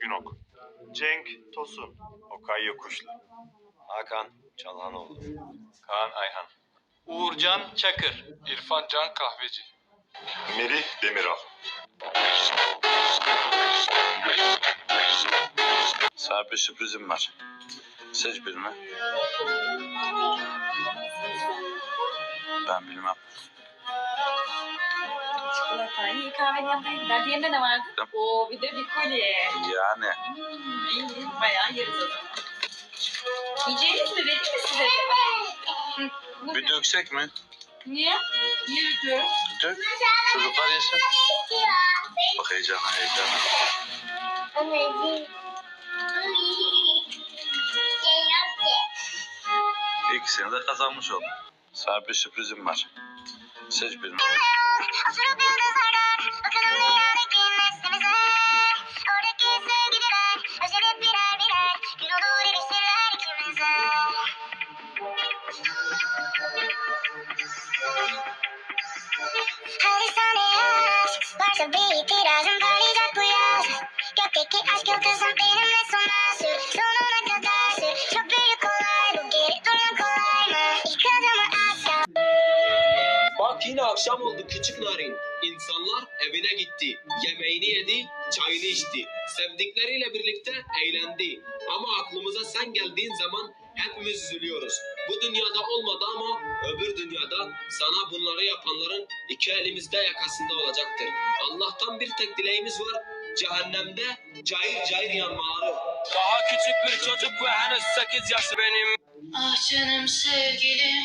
Günok. Cenk Tosun. Okay Yokuşlu. Hakan Çalhanoğlu. Kaan Ayhan. Uğurcan Çakır. İrfan Can Kahveci. Merih Demiral. Sana bir sürprizim var. Seç birini. Ben bilmem. Çikolata. İyi kahvenin yanında yediler. Diğerinde ne vardı? Oo bir de bir kolye. Yani Hmm, iyi. Bayağı yeriz o zaman. Yiyeceğiniz mi? Vereyim mi size? Hı, bu bir ne? döksek mi? Niye? Niye yapıyoruz? Dök. Çocuklar yesin. Bak heyecana heyecana. İkisini de kazanmış oldum. Sana bir sürprizim var. Seç birini. Yıldızlardan bir itirazım parlayacak bu yaz. Gökteki aşk yıldızım benimle sona sür. Sonuna kadar sür. Çok büyük olay bu geri durmak kolay mı? İlk adımı at Bak yine akşam oldu küçük narin. Evine gitti. Yemeğini yedi, çayını içti. Sevdikleriyle birlikte eğlendi. Ama aklımıza sen geldiğin zaman hepimiz üzülüyoruz. Bu dünyada olmadı ama öbür dünyada sana bunları yapanların iki elimizde yakasında olacaktır. Allah'tan bir tek dileğimiz var. Cehennemde cayır cayır yanmaları. Daha küçük bir çocuk ve henüz 8 yaşı benim. Ah canım sevgilim,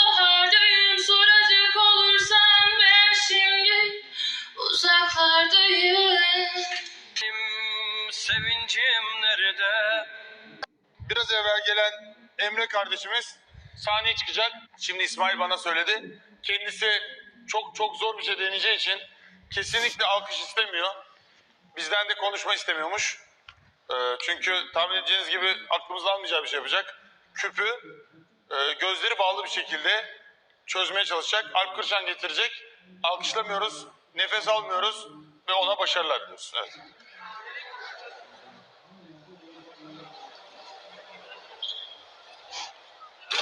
Sevincim nerede? Biraz evvel gelen Emre kardeşimiz sahneye çıkacak. Şimdi İsmail bana söyledi. Kendisi çok çok zor bir şey deneyeceği için kesinlikle alkış istemiyor. Bizden de konuşma istemiyormuş. Ee, çünkü tahmin edeceğiniz gibi aklımızda almayacağı bir şey yapacak. Küpü e, gözleri bağlı bir şekilde çözmeye çalışacak. Alp Kırşan getirecek. Alkışlamıyoruz, nefes almıyoruz ve ona başarılar diliyoruz. Evet.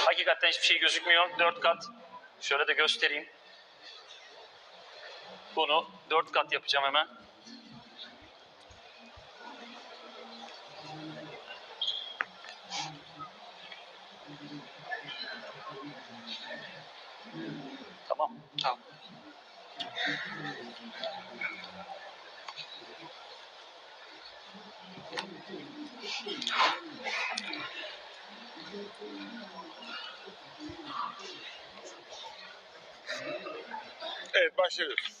Hakikaten hiçbir şey gözükmüyor. Dört kat. Şöyle de göstereyim. Bunu dört kat yapacağım hemen. Tamam. Tamam. Evet başlıyoruz.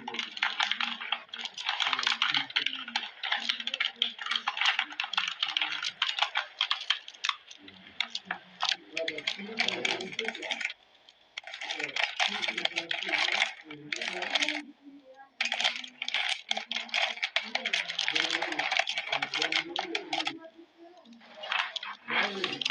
family.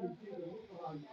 karşıya bak.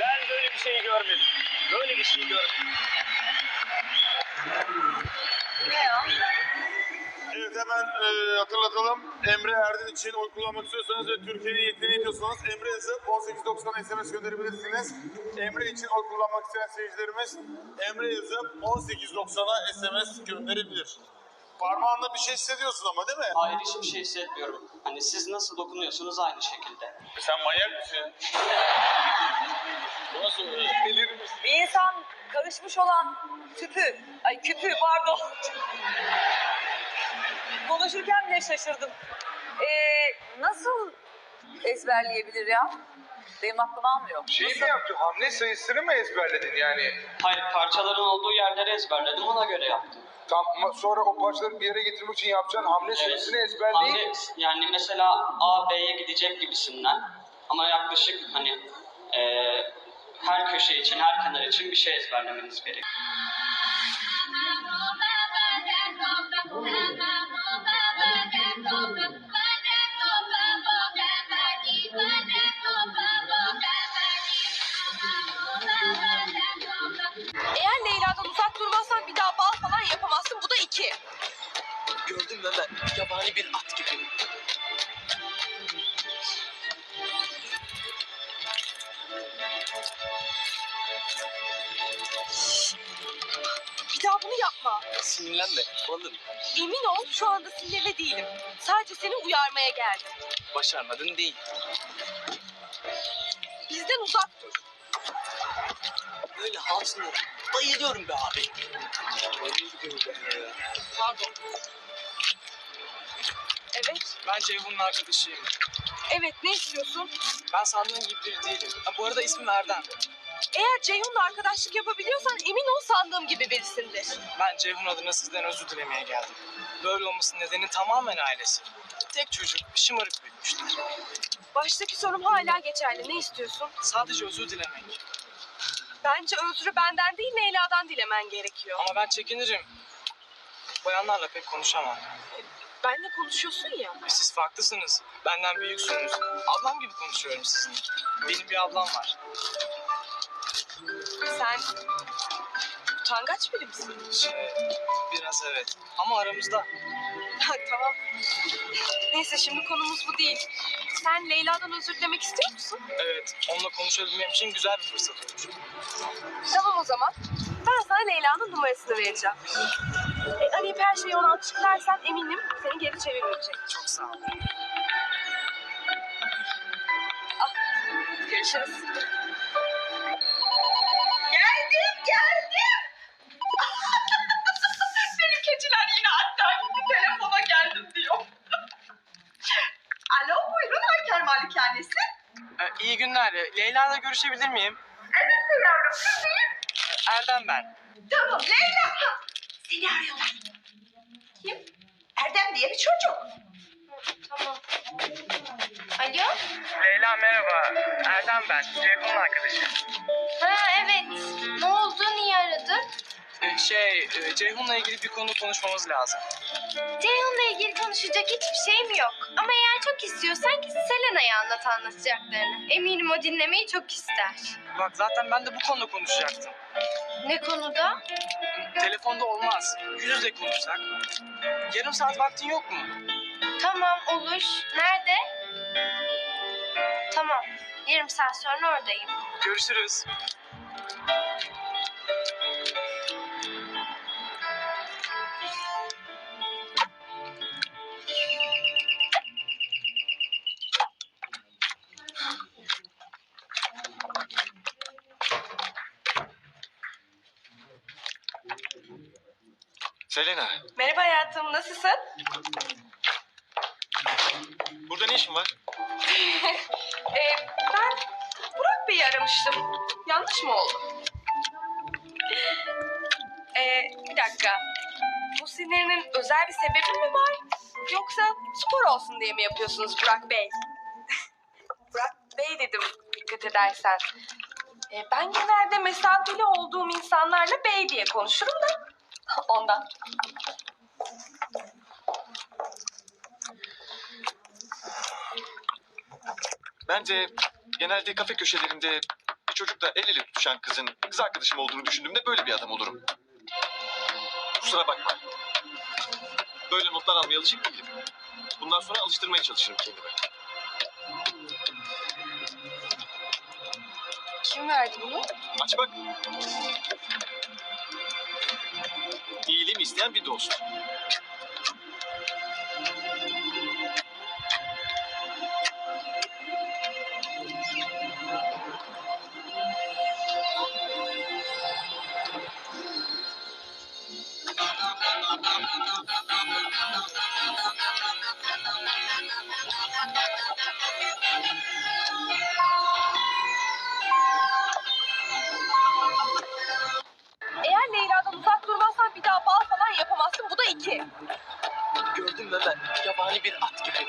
Ben böyle bir şey görmedim. Böyle bir şey görmedim. Evet hemen e, hatırlatalım. Emre Erdin için oy kullanmak istiyorsanız ve Türkiye'nin yeteneği diyorsanız Emre yazıp 1890 SMS gönderebilirsiniz. Emre için oy kullanmak isteyen seyircilerimiz Emre yazıp 1890'a SMS gönderebilir. Parmağında bir şey hissediyorsun ama değil mi? Hayır hiçbir şey hissetmiyorum. Hani siz nasıl dokunuyorsunuz aynı şekilde. Sen manyak mısın? Bu nasıl? Delirir misin? Bir insan karışmış olan tüpü, ay küpü pardon. Konuşurken bile şaşırdım. Ee, nasıl ezberleyebilir ya? Benim aklım almıyor. Şey Nasıl? mi yaptın? Hamle sayısını mı ezberledin yani? Hayır parçaların olduğu yerleri ezberledim ona göre yaptım. Tam sonra o parçaları bir yere getirmek için yapacağın hamle sayısını ezberleyip Hamle, yani mesela A B'ye gidecek gibisinden. Ama yaklaşık hani eee, her köşe için her kenar için bir şey ezberlemeniz gerekiyor. Ömer? Yabani bir at gibi. Bir daha bunu yapma. Sinirlenme balım. Emin ol şu anda sinirli değilim. Sadece seni uyarmaya geldim. Başarmadın değil. Bizden uzak dur. Böyle hatunu bayılıyorum be abi. Pardon. Evet. Ben Ceyhun'un arkadaşıyım. Evet ne istiyorsun? Ben sandığın gibi biri değilim. Ha, bu arada ismim Erdem. Eğer Ceyhun'la arkadaşlık yapabiliyorsan emin ol sandığım gibi birisindir. Ben Ceyhun adına sizden özür dilemeye geldim. Böyle olmasının nedeni tamamen ailesi. Tek çocuk, şımarık büyütmüşler. Baştaki sorum hala geçerli. Ne istiyorsun? Sadece özür dilemek. Bence özrü benden değil Leyla'dan dilemen gerekiyor. Ama ben çekinirim. Bayanlarla pek konuşamam. Benle konuşuyorsun ya. Siz farklısınız. Benden büyüksünüz. Ablam gibi konuşuyorum sizinle. Benim bir ablam var. Sen utangaç biri misin? Şey, biraz evet. Ama aramızda. Ha, tamam. Neyse şimdi konumuz bu değil. Sen Leyla'dan özür dilemek istiyor musun? Evet, onunla konuşabilmem için güzel bir fırsat olur. Tamam o zaman. Ben sana Leyla'nın numarasını vereceğim. E, arayıp her şeyi ona açıklarsan eminim seni geri çevirmeyecek. Çok sağ ol. Görüşürüz. Geldim, geldim. Benim keçiler yine hatta gitti telefona geldim diyor. Alo buyurun Haker Malikanesi. Ee, iyi günler. Leyla'la görüşebilir miyim? Evet yavrum kızım. Erdem ben. Tamam Leyla. Seni arıyorlar. Kim? Erdem diye bir çocuk. Tamam. Alo? Leyla merhaba. Erdem ben. Ceyhun'un arkadaşı. Ha evet. Ne oldu? Şey, e, Ceyhun'la ilgili bir konu konuşmamız lazım. Ceyhun'la ilgili konuşacak hiçbir şeyim yok. Ama eğer çok istiyorsan git Selena'ya anlat anlatacaklarını. Eminim o dinlemeyi çok ister. Bak zaten ben de bu konuda konuşacaktım. Ne konuda? Telefonda olmaz. Yüz yüze konuşsak. Yarım saat vaktin yok mu? Tamam olur. Nerede? Tamam. Yarım saat sonra oradayım. Görüşürüz. Selena, Merhaba hayatım, nasılsın? burada ne işin var? Ee, ben Burak Bey'i aramıştım. Yanlış mı oldu? Ee, bir dakika. Bu sinirinin özel bir sebebi mi var? Yoksa spor olsun diye mi yapıyorsunuz Burak Bey? Burak Bey dedim dikkat edersen. Ee, ben genelde mesafeli olduğum insanlarla bey diye konuşurum da ondan. Bence genelde kafe köşelerinde bir çocukla el ele tutuşan kızın kız arkadaşım olduğunu düşündüğümde böyle bir adam olurum. Kusura bakma. Böyle notlar almaya alışık değilim. Bundan sonra alıştırmaya çalışırım kendime. Kim verdi bunu? Aç bak. İyiliğimi isteyen bir dost. Yabani bir at gibi.